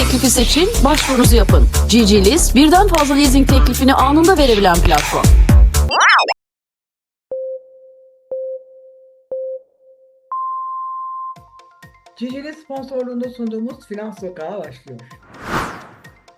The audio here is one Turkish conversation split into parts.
teklifi seçin, başvurunuzu yapın. GG birden fazla leasing teklifini anında verebilen platform. Cicili sponsorluğunda sunduğumuz Finans Sokağı başlıyor.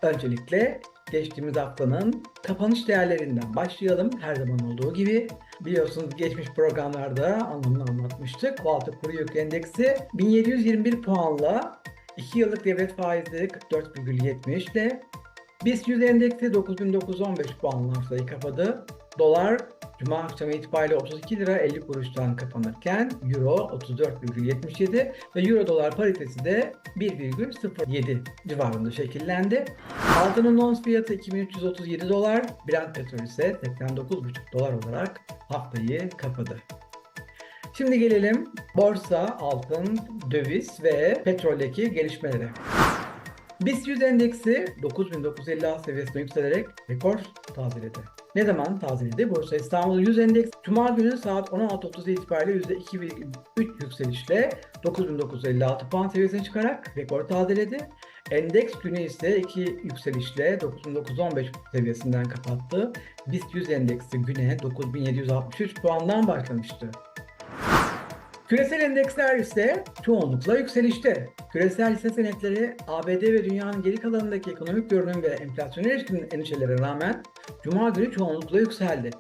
Öncelikle geçtiğimiz haftanın kapanış değerlerinden başlayalım. Her zaman olduğu gibi biliyorsunuz geçmiş programlarda anlamını anlatmıştık. Valtı Kuru Yük Endeksi 1721 puanla 2 yıllık devlet faizi 44,70 ile BIST 100 endeksi 9915 puanla haftayı kapadı. Dolar Cuma akşamı itibariyle 32 lira 50 kuruştan kapanırken Euro 34,77 ve Euro dolar paritesi de 1,07 civarında şekillendi. Altının ons fiyatı 2337 dolar, Brent petrol ise 89,5 dolar olarak haftayı kapadı. Şimdi gelelim borsa, altın, döviz ve petroldeki gelişmelere. BIST 100 endeksi 9956 seviyesine yükselerek rekor tazeledi. Ne zaman tazeledi? Borsa İstanbul 100 endeks Cuma günü saat 16.30 itibariyle %2,3 yükselişle 9956 puan seviyesine çıkarak rekor tazeledi. Endeks günü ise 2 yükselişle 9915 seviyesinden kapattı. BIST 100 endeksi güne 9763 puandan başlamıştı. Küresel endeksler ise çoğunlukla yükselişte. Küresel hisse senetleri ABD ve dünyanın geri kalanındaki ekonomik görünüm ve enflasyona ilişkin endişelere rağmen Cuma günü çoğunlukla yükseldi.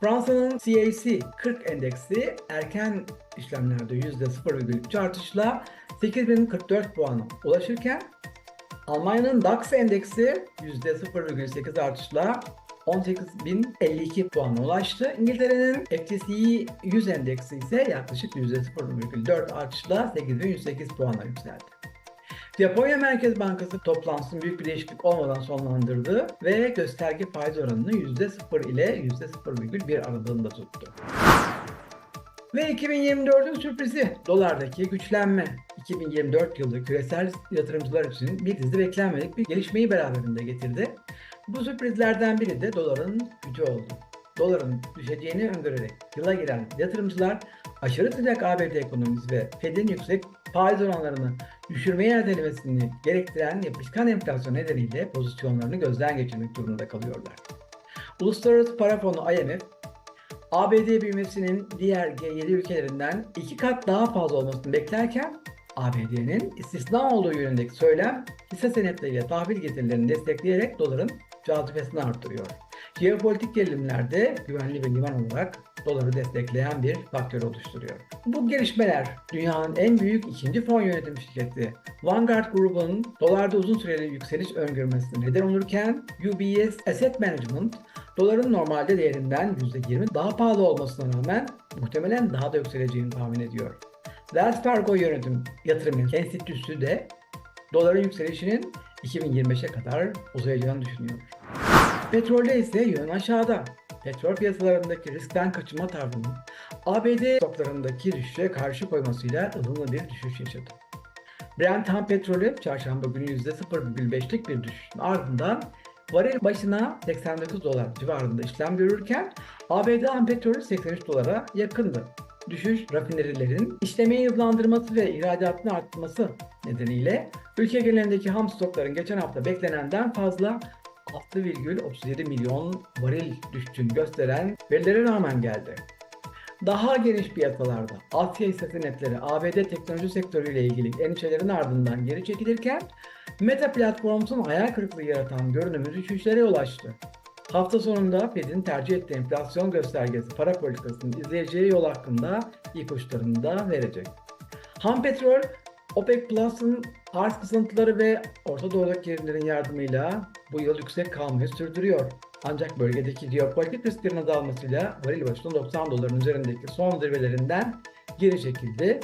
Fransa'nın CAC 40 endeksi erken işlemlerde %0,3 artışla 8044 puana ulaşırken Almanya'nın DAX endeksi %0,8 artışla 18.052 puana ulaştı. İngiltere'nin FTSE 100 endeksi ise yaklaşık %0,4 artışla 8.108 puana yükseldi. Japonya Merkez Bankası toplantısını büyük bir değişiklik olmadan sonlandırdı ve gösterge faiz oranını %0 ile %0,1 aralığında tuttu. Ve 2024'ün sürprizi dolardaki güçlenme. 2024 yılı küresel yatırımcılar için bir dizi beklenmedik bir gelişmeyi beraberinde getirdi. Bu sürprizlerden biri de doların gücü oldu. Doların düşeceğini öngörerek yıla giren yatırımcılar aşırı sıcak ABD ekonomisi ve Fed'in yüksek faiz oranlarını düşürmeye ertelemesini gerektiren yapışkan enflasyon nedeniyle pozisyonlarını gözden geçirmek durumunda kalıyorlar. Uluslararası Para Fonu IMF ABD büyümesinin diğer G7 ülkelerinden iki kat daha fazla olmasını beklerken ABD'nin istisna olduğu yönündeki söylem hisse senetleriyle tahvil getirilerini destekleyerek doların cazibesini artırıyor. Jeopolitik gerilimlerde güvenli bir liman olarak doları destekleyen bir faktör oluşturuyor. Bu gelişmeler dünyanın en büyük ikinci fon yönetim şirketi Vanguard grubunun dolarda uzun süreli yükseliş öngörmesine neden olurken UBS Asset Management doların normalde değerinden %20 daha pahalı olmasına rağmen muhtemelen daha da yükseleceğini tahmin ediyor. Wells Fargo Yönetim Yatırım Enstitüsü de doların yükselişinin 2025'e kadar uzayacağını düşünüyor. Petrolde ise yön aşağıda. Petrol piyasalarındaki riskten kaçınma tavrının ABD stoklarındaki düşüşe karşı koymasıyla ılımlı bir düşüş yaşadı. Brent ham petrolü çarşamba günü %0,5'lik bir düşüşün ardından varil başına 89 dolar civarında işlem görürken ABD ham petrolü 83 dolara yakındı. Düşüş rafinerilerin işlemeyi hızlandırması ve ihracatını arttırması nedeniyle ülke genelindeki ham stokların geçen hafta beklenenden fazla 6,37 milyon varil düştüğünü gösteren verilere rağmen geldi. Daha geniş piyasalarda Asya hisse senetleri ABD teknoloji sektörüyle ilgili endişelerin ardından geri çekilirken Meta Platforms'un hayal kırıklığı yaratan görünümü düşüşlere ulaştı. Hafta sonunda Fed'in tercih ettiği enflasyon göstergesi para politikasının izleyeceği yol hakkında ipuçlarını da verecek. Ham petrol, OPEC Plus'ın arz kısıntıları ve Orta Doğu'daki gerilimlerin yardımıyla bu yıl yüksek kalmayı sürdürüyor. Ancak bölgedeki jeopolitik risklerin azalmasıyla varil başına 90 doların üzerindeki son zirvelerinden geri çekildi.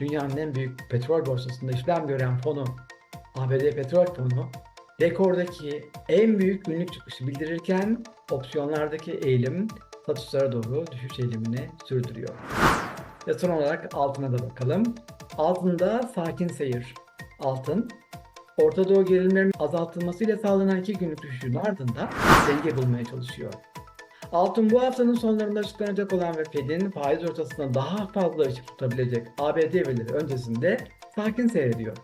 Dünyanın en büyük petrol borsasında işlem gören fonu ABD Petrol Fonu rekordaki en büyük günlük çıkışı bildirirken opsiyonlardaki eğilim satışlara doğru düşüş eğilimini sürdürüyor. Ve son olarak altına da bakalım. Altında sakin seyir. Altın, Orta Doğu gerilimlerinin azaltılmasıyla sağlanan iki günlük düşüşün ardından denge bulmaya çalışıyor. Altın bu haftanın sonlarında açıklanacak olan ve Fed'in faiz ortasında daha fazla ışık tutabilecek ABD verileri öncesinde sakin seyrediyor.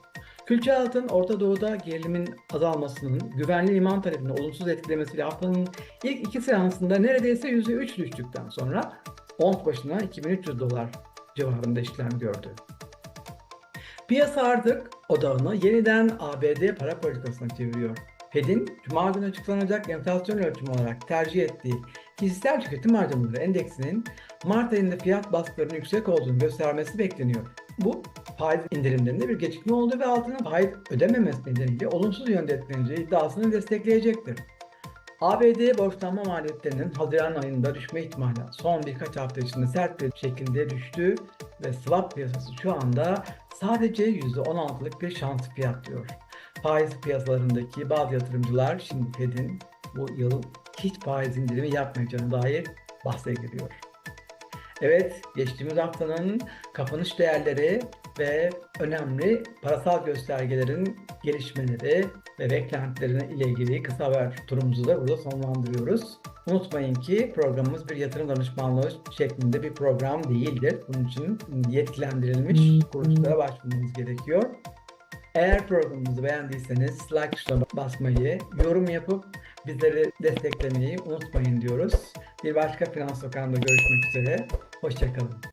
Külçe altın Orta Doğu'da gerilimin azalmasının güvenli liman talebini olumsuz etkilemesiyle haftanın ilk iki seansında neredeyse %3 düştükten sonra ons başına 2300 dolar civarında işlem gördü. Piyasa artık odağını yeniden ABD para politikasına çeviriyor. Fed'in Cuma günü açıklanacak enflasyon ölçümü olarak tercih ettiği kişisel tüketim harcamaları endeksinin Mart ayında fiyat baskılarının yüksek olduğunu göstermesi bekleniyor. Bu faiz indirimlerinde bir gecikme oldu ve altının faiz ödememesi nedeniyle olumsuz yönde etkileneceği iddiasını destekleyecektir. ABD borçlanma maliyetlerinin Haziran ayında düşme ihtimali son birkaç hafta içinde sert bir şekilde düştü ve swap piyasası şu anda sadece %16'lık bir şans fiyatlıyor. Faiz piyasalarındaki bazı yatırımcılar şimdi Fed'in bu yıl hiç faiz indirimi yapmayacağına dair bahse giriyor. Evet, geçtiğimiz haftanın kapanış değerleri ve önemli parasal göstergelerin gelişmeleri ve beklentilerine ile ilgili kısa haber turumuzu da burada sonlandırıyoruz. Unutmayın ki programımız bir yatırım danışmanlığı şeklinde bir program değildir. Bunun için yetkilendirilmiş kuruluşlara başvurmanız gerekiyor. Eğer programımızı beğendiyseniz like tuşuna basmayı, yorum yapıp bizleri desteklemeyi unutmayın diyoruz. Bir başka Finans Sokağı'nda görüşmek üzere. Hoşçakalın.